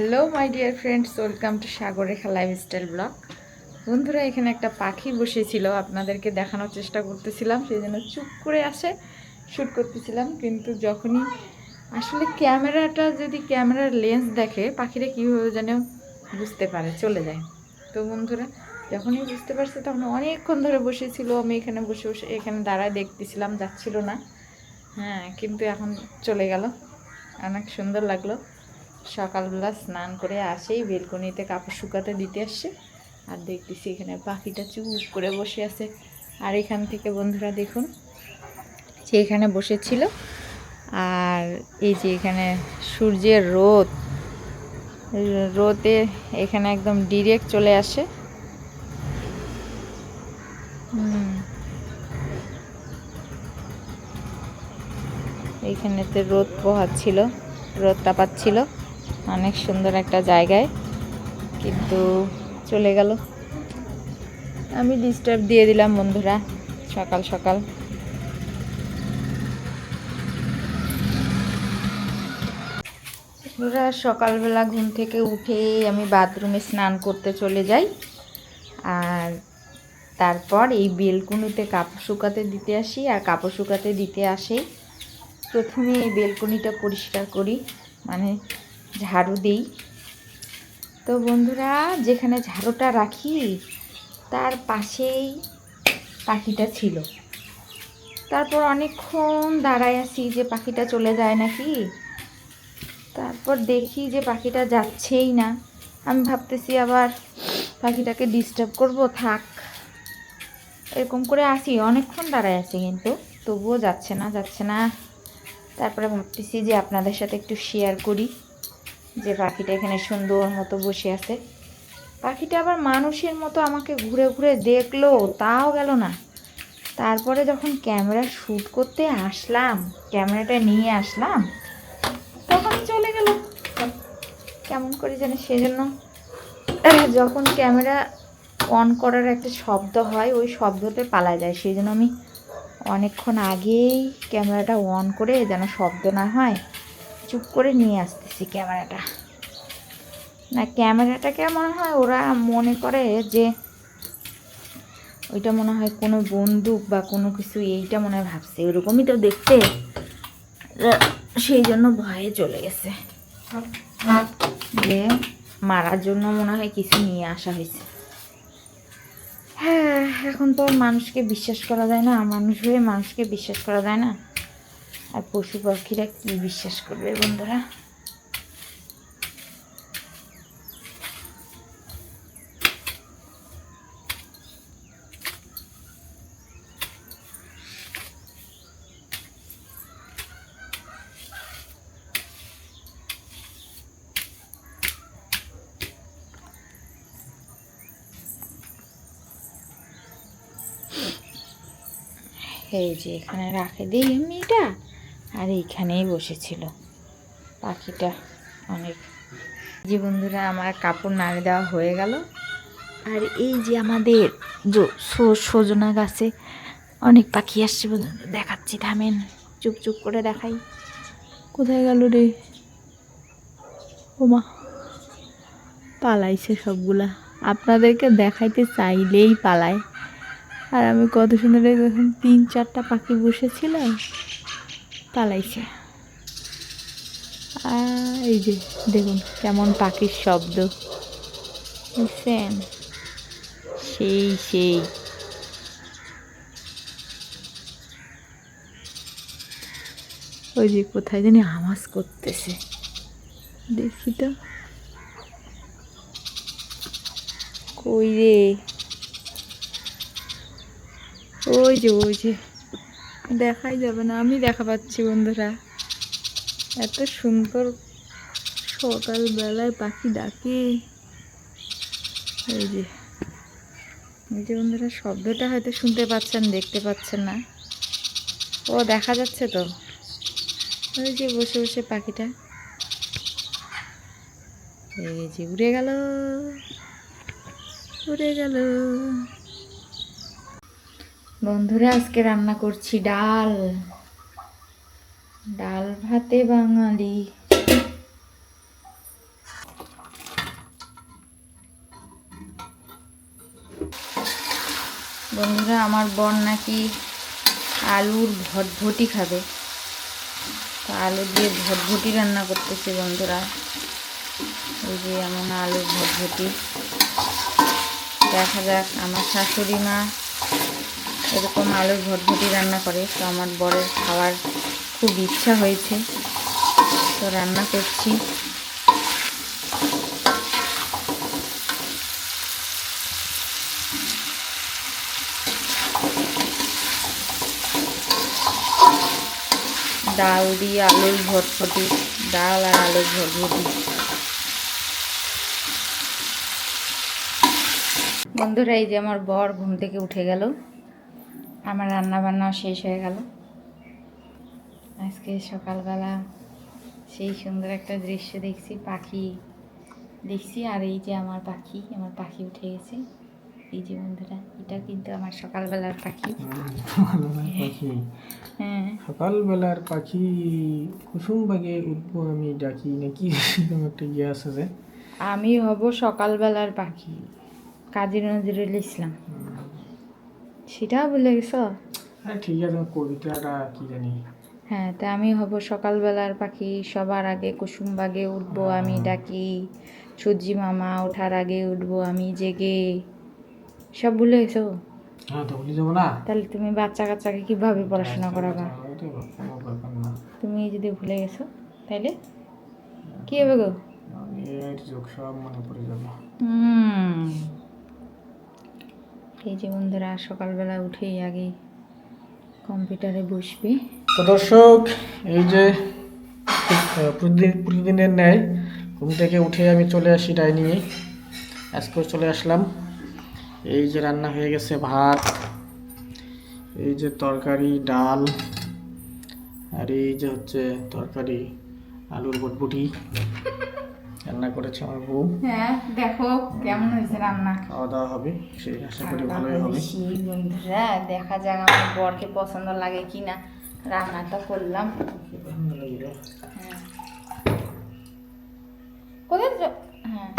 Hello my dear friends welcome to Sagorekha lifestyle blog বন্ধুরা, এখানে একটা পাখি বসেছিল, আপনাদেরকে দেখানোর চেষ্টা করতেছিলাম সেই জন্য চুপ করে আসে শ্যুট করতেছিলাম, কিন্তু যখনই আসলে ক্যামেরাটা যদি ক্যামেরার লেন্স দেখে পাখিরা কীভাবে যেন বুঝতে পারে, চলে যায়। তো বন্ধুরা, যখনই বুঝতে পারছে, তখন অনেকক্ষণ ধরে বসেছিল, আমি এখানে বসে বসে এখানে দাঁড়ায় দেখতেছিলাম, যাচ্ছিল না। হ্যাঁ কিন্তু এখন চলে গেল। অনেক সুন্দর লাগল। সকালবেলা স্নান করে আসেই বেলকনিতে কাপড় শুকাতে দিতে আসছে আর দেখতেছি এখানে পাখিটা চুপ করে বসে আছে। আর এখান থেকে বন্ধুরা দেখুন যে এখানে বসেছিল। আর এই যে এখানে সূর্যের রোদ, রোদে এখানে একদম ডিরেক্ট চলে আসে। এইখানেতে রোদ পোহাচ্ছিল রোদ তাপাচ্ছিল অনেক সুন্দর একটা জায়গায়, কিন্তু চলে গেল। আমি ডিস্টার্ব দিয়ে দিলাম বন্ধুরা, সকাল সকাল। বন্ধুরা, সকালবেলা ঘুম থেকে উঠে আমি বাথরুমে স্নান করতে চলে যাই, আর তারপর এই বেলকুনিতে কাপড় শুকাতে দিতে আসি, আর কাপড় শুকাতে দিতে আসে প্রথমে এই বেলকুনিটা পরিষ্কার করি মানে ঝাড়ু দিই। তো বন্ধুরা, যেখানে ঝাড়ুটা রাখি, তার পাশেই পাখিটা ছিল। তারপর অনেকক্ষণ দাঁড়ায় আসি যে পাখিটা চলে যায় নাকি। তারপর দেখি যে পাখিটা যাচ্ছেই না। আমি ভাবতেছি আবার পাখিটাকে ডিস্টার্ব করব, থাক। এরকম করে আসি, অনেকক্ষণ দাঁড়ায় আছি কিন্তু, তবুও যাচ্ছে না যাচ্ছে না। তারপরে ভাবতেছি যে আপনাদের সাথে একটু শেয়ার করি। যে পাখিটা এখানে সুন্দর মতো বসে আছে। পাখিটা আবার মানুষের মতো আমাকে ঘুরে ঘুরে দেখল, তাও গেল না। তারপরে যখন ক্যামেরা শ্যুট করতে আসলাম, ক্যামেরাটা নিয়ে আসলাম, তখন চলে গেল। কেমন করে জানি সেজন্য। যখন ক্যামেরা অন করার একটা শব্দ হয়, ওই শব্দতে পালা যায়। সেই জন্য আমি অনেকক্ষণ আগেই ক্যামেরাটা অন করে যেন শব্দ না হয়, চুপ করে নিয়ে আসতেছি ক্যামেরাটা। না, ক্যামেরাটাকে মনে হয় ওরা মনে করে যে ওইটা মনে হয় কোনো বন্দুক বা কোনো কিছু, এইটা মনে হয় ভাবছে। ওরকমই তো দেখতে। সেই জন্য ভয়ে চলে গেছে। যে মারার জন্য মনে হয় কিছু নিয়ে আসা হয়েছে। হ্যাঁ এখন তো মানুষকে বিশ্বাস করা যায় না। মানুষ হয়ে মানুষকে বিশ্বাস করা যায় না। আর পশু পাখিরা কী বিশ্বাস করবে বন্ধুরা? এই যে এখানে রাখে দিই আমি এটা আর এইখানেই বসেছিল। পাখিটা অনেক যে বন্ধুরা, আমার কাপড় নাড়ে দেওয়া হয়ে গেল। আর এই যে আমাদের সজনা গাছে অনেক পাখি আসছে দেখাচ্ছি, থামেন, চুপ চুপ করে দেখাই। কোথায় গেল রে? ওমা, পালাইছে সবগুলা। আপনাদেরকে দেখাইতে চাইলেই পালায়। আর আমি কত সুন্দর দেখুন তিন চারটা পাখি বসেছিলাম পালাইছে এই যে, দেখুন কেমন পাখির শব্দ। বুঝছেন সেই সেই। ওই যে কোথায় জানি আওয়াজ করতেছে। দেখি তো। কই রে? ওই যে ওই যে। দেখাই যাবে না, আমি দেখা পাচ্ছি বন্ধুরা। এত সুন্দর সকালবেলায় পাখি ডাকে। এই যে এই যে বন্ধুরা, শব্দটা হয়তো শুনতে পাচ্ছেন, দেখতে পাচ্ছেন না। ও, দেখা যাচ্ছে তো। ওই যে বসে বসে পাখিটা। এই যে, উড়ে গেল। উড়ে গেল। বন্ধুরা, আজকে রান্না করছি ডাল। ডাল ভাতে বাঙালি। বন্ধুরা, আমার বর নাকি আলুর ভটভটি খাবে। তো আলু দিয়ে ভটভটি রান্না করতেছে বন্ধুরা। ওই যে এমন আলুর ভটভটি। দেখা যাক, আমার শাশুড়ি মা এরকম আলুর ভটভটি রান্না করে, তো আমার বরের খাওয়ার খুব ইচ্ছা হয়েছে। তো রান্না করছি। ডাল দিয়ে আলুর ভটভটি ডাল আর আলুর ভটভটি বন্ধুরা, এই যে আমার বর ঘুম থেকে উঠে গেল। আমার রান্না বান্নাও শেষ হয়ে গেল। আজকে সকালবেলা সেই সুন্দর একটা দৃশ্য দেখছি পাখি দেখছি আর এই যে আমার পাখি আমার পাখি উঠে গেছে। এই যে বন্ধুরা এটা কিন্তু আমার সকালবেলার পাখি। সকালবেলার পাখি। হ্যাঁ। সকালবেলার পাখি কুসুম বাগে উঠবো আমি ডাকি নাকি? এরকম একটা ইয়ে আছে যে। আমি হব সকালবেলার পাখি কাজী নজরুল ইসলাম। সেটাও বলে গেছ? হ্যাঁ ঠিক আছে কবিতাটা কি জানি। হ্যাঁ তা আমি হব সকালবেলার পাখি সবার আগে কুসুম বাগে উঠবো আমি ডাকি সূর্যি মামা ওঠার আগে উঠবো আমি জেগে। সব ভুলে গেছো? হ্যাঁ তো ভুলে যাব না। তাহলে তুমি বাচ্চা কাচ্চাকে কীভাবে পড়াশোনা করাবা? তুমি যদি ভুলে গেছো তাইলে? কি হবে গো? যোগ সব মনে পড়ে যাবে হুম এই যে বন্ধুরা, সকালবেলা উঠেই আগে কম্পিউটারে বসবে। তো দর্শক, এই যে প্রতিদিন প্রতিদিনের ন্যায় ঘুম থেকে উঠে আমি চলে আসি ডাইনিংয়ে। আজকেও চলে আসলাম। এই যে রান্না হয়ে গেছে ভাত, এই যে তরকারি, ডাল, আর এই যে হচ্ছে তরকারি, আলুর বটবুটি। রান্না করেছে আমার বউ। হ্যাঁ দেখো কেমন হয়েছে রান্না। খাওয়া দাওয়া হবে সেই আশা করি ভালোই হবে। বন্ধুরা দেখা যাক আমার বরকে পছন্দ লাগে কি না রান্নাটা করলাম। হ্যাঁ। কোথায় হ্যাঁ।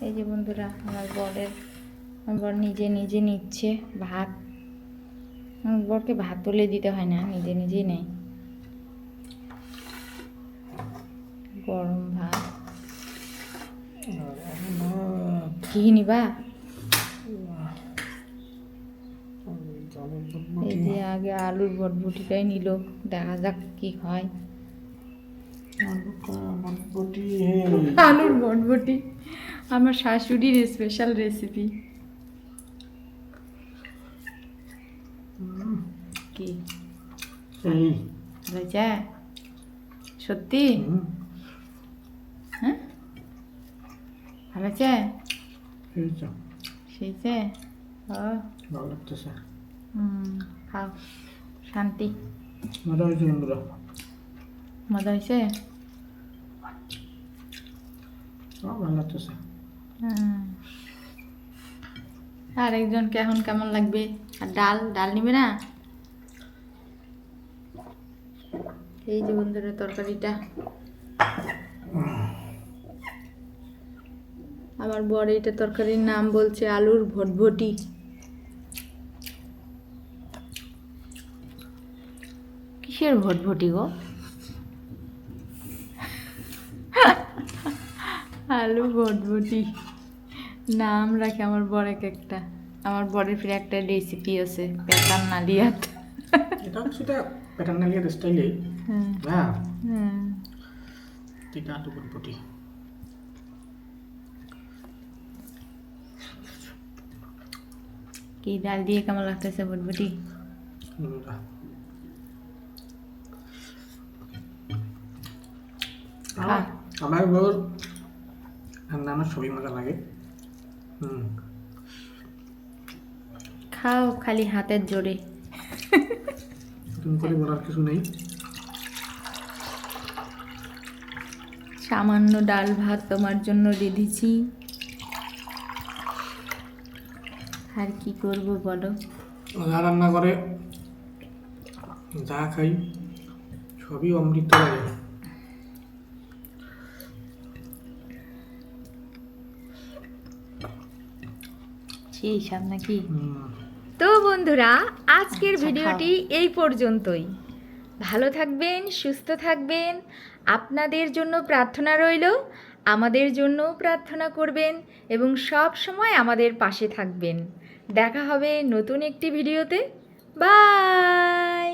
এই যে বন্ধুরা আমার বরের আমার বর নিজে নিজে নিচ্ছে ভাত। আমার বরকে ভাত তুলে দিতে হয় না নিজে নিজেই নেয়। গরম ভাত। কি নিবা? এই যে আগে আলুর বটবুটিটাই নিল দেখা যাক কি হয়। আলুর বটবটি। আমার শাশুড়ির স্পেশাল রেসিপি কি? সত্যি হুম, হ্যাঁ আছে? এই তো, সেইছে ও ভালো লাগতেছে। হুম খাও শান্তি। মজা হয়েছে বন্ধুরা। মজা হয়েছে? সব ভালো লাগতেছে। হুম। আর একজনকে এখন কেমন লাগবে? আর ডাল ডাল নিবে না? এই যে বন্ধুরা তরকারিটা। আমার বড় এটা তরকারির নাম বলছে আলুর ভটভটি কিসের ভটভটি গো? আলু ভটভটি নাম রাখে আমার বড় এক একটা। আমার বরের ফিরে একটা রেসিপি আছে পেতার নালিয়াত। এটা সেটা প্যাটার্নালিয়ার স্টাইলে হ্যাঁ। হ্যাঁ। হ্যাঁ। এটা আলু বটবুটি কি ডাল দিয়ে কেমন লাগতেছে বুটবুটি আমার রান্না আমার সবই মজা লাগে। হুম। খাও খালি হাতের জোরে। নতুন করে বলার কিছু নেই। সামান্য ডাল ভাত তোমার জন্য রেঁধেছি আর কি করব বলো? যা রান্না করে যা খাই সবই অমৃত লাগে সেই নাকি? তো বন্ধুরা আজকের আচ্ছা, ভিডিওটি এই পর্যন্তই। ভালো থাকবেন সুস্থ থাকবেন আপনাদের জন্য প্রার্থনা রইল আমাদের জন্যও প্রার্থনা করবেন এবং সব সময় আমাদের পাশে থাকবেন। দেখা হবে নতুন একটি ভিডিওতে। বাই!